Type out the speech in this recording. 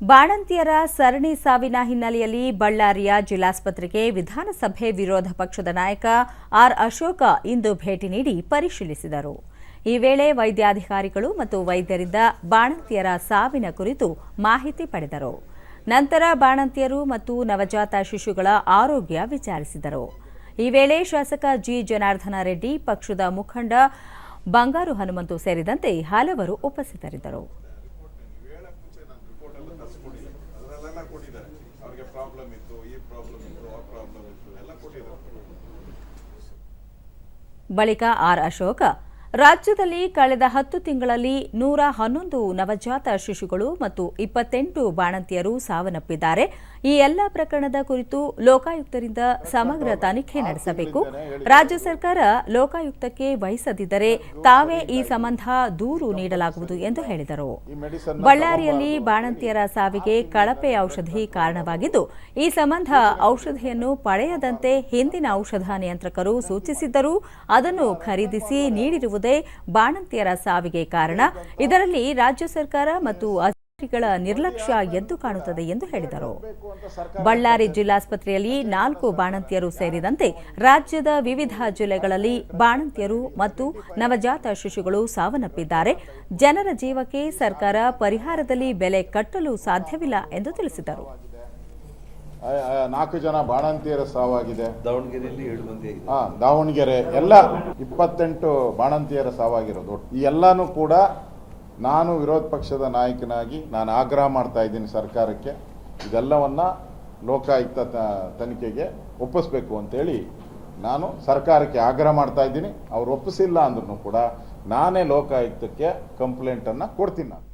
ಬಾಣಂತಿಯರ ಸರಣಿ ಸಾವಿನ ಹಿನ್ನೆಲೆಯಲ್ಲಿ ಬಳ್ಳಾರಿಯ ಜಿಲ್ಲಾಸ್ಪತ್ರೆಗೆ ವಿಧಾನಸಭೆ ವಿರೋಧ ಪಕ್ಷದ ನಾಯಕ ಆರ್ ಅಶೋಕ ಇಂದು ಭೇಟಿ ನೀಡಿ ಪರಿಶೀಲಿಸಿದರು. ಈ ವೇಳೆ ವೈದ್ಯಾಧಿಕಾರಿಗಳು ಮತ್ತು ವೈದ್ಯರಿಂದ ಬಾಣಂತಿಯರ ಸಾವಿನ ಕುರಿತು ಮಾಹಿತಿ ಪಡೆದರು. ನಂತರ ಬಾಣಂತಿಯರು ಮತ್ತು ನವಜಾತ ಶಿಶುಗಳ ಆರೋಗ್ಯ ವಿಚಾರಿಸಿದರು. ಈ ವೇಳೆ ಶಾಸಕ ಜಿ ಜನಾರ್ದನ ರೆಡ್ಡಿ ಪಕ್ಷದ ಮುಖಂಡ ಬಂಗಾರು ಹನುಮಂತು ಸೇರಿದಂತೆ ಹಲವರು ಉಪಸ್ಥಿತರಿದ್ದರು ಅದರಲ್ಲೆಲ್ಲ ಕೊಟ್ಟಿದ್ದಾರೆ ಅವ್ರಿಗೆ ಪ್ರಾಬ್ಲಮ್ ಬಳಿಕ ಆರ್ ಅಶೋಕ ರಾಜ್ಯದಲ್ಲಿ ಕಳೆದ ಹತ್ತು ತಿಂಗಳಲ್ಲಿ ನೂರ ಹನ್ನೊಂದು ನವಜಾತ ಶಿಶುಗಳು ಮತ್ತು ಇಪ್ಪತ್ತೆಂಟು ಬಾಣಂತಿಯರು ಸಾವನ್ನಪ್ಪಿದ್ದಾರೆ. ಈ ಎಲ್ಲ ಪ್ರಕರಣದ ಕುರಿತು ಲೋಕಾಯುಕ್ತರಿಂದ ಸಮಗ್ರ ತನಿಖೆ ನಡೆಸಬೇಕು. ರಾಜ್ಯ ಸರ್ಕಾರ ಲೋಕಾಯುಕ್ತಕ್ಕೆ ವಹಿಸದಿದ್ದರೆ ತಾವೇ ಈ ಸಂಬಂಧ ದೂರು ನೀಡಲಾಗುವುದು ಎಂದು ಹೇಳಿದರು. ಬಳ್ಳಾರಿಯಲ್ಲಿ ಬಾಣಂತಿಯರ ಸಾವಿಗೆ ಕಳಪೆ ಔಷಧಿ ಕಾರಣವಾಗಿದ್ದು, ಈ ಸಂಬಂಧ ಔಷಧಿಯನ್ನು ಪಡೆಯದಂತೆ ಹಿಂದಿನ ಔಷಧ ನಿಯಂತ್ರಕರು ಸೂಚಿಸಿದ್ದರೂ ಅದನ್ನು ಖರೀದಿಸಿ ನೀಡಿರುವುದೇ ಬಾಣಂತಿಯರ ಸಾವಿಗೆ ಕಾರಣ. ಇದರಲ್ಲಿ ರಾಜ್ಯ ಸರ್ಕಾರ ಮತ್ತು ಅಧಿಕಾರಿಗಳ ನಿರ್ಲಕ್ಷ್ಯ ಎದ್ದು ಕಾಣುತ್ತದೆ ಎಂದು ಹೇಳಿದರು. ಬಳ್ಳಾರಿ ಜಿಲ್ಲಾಸ್ಪತ್ರೆಯಲ್ಲಿ ನಾಲ್ಕು ಬಾಣಂತಿಯರು ಸೇರಿದಂತೆ ರಾಜ್ಯದ ವಿವಿಧ ಜಿಲ್ಲೆಗಳಲ್ಲಿ ಬಾಣಂತಿಯರು ಮತ್ತು ನವಜಾತ ಶಿಶುಗಳು ಸಾವನ್ನಪ್ಪಿದ್ದಾರೆ. ಜನರ ಜೀವಕ್ಕೆ ಸರ್ಕಾರ ಪರಿಹಾರದಲ್ಲಿ ಬೆಲೆ ಕಟ್ಟಲು ಸಾಧ್ಯವಿಲ್ಲ ಎಂದು ತಿಳಿಸಿದರು. ನಾಲ್ಕು ಜನ ಬಾಣಂತಿಯರ ಸಾವಾಗಿದೆ. ದಾವಣಗೆರೆಯಲ್ಲಿ ಏಳು ಮಂದಿ ಹಾ ದಾವಣಗೆರೆ ಎಲ್ಲ ಇಪ್ಪತ್ತೆಂಟು ಬಾಣಂತಿಯರ ಸಾವಾಗಿರೋದು. ಈ ಎಲ್ಲಾನು ಕೂಡ ನಾನು ವಿರೋಧ ಪಕ್ಷದ ನಾಯಕನಾಗಿ ನಾನು ಆಗ್ರಹ ಮಾಡ್ತಾ ಇದ್ದೀನಿ ಸರ್ಕಾರಕ್ಕೆ. ಇದೆಲ್ಲವನ್ನ ಲೋಕಾಯುಕ್ತ ತನಿಖೆಗೆ ಒಪ್ಪಿಸ್ಬೇಕು ಅಂತೇಳಿ ನಾನು ಸರ್ಕಾರಕ್ಕೆ ಆಗ್ರಹ ಮಾಡ್ತಾ ಇದ್ದೀನಿ. ಅವ್ರು ಒಪ್ಪಿಸಿಲ್ಲ ಅಂದ್ರೂ ಕೂಡ ನಾನೇ ಲೋಕಾಯುಕ್ತಕ್ಕೆ ಕಂಪ್ಲೇಂಟನ್ನು ಕೊಡ್ತೀನಿ ನಾನು.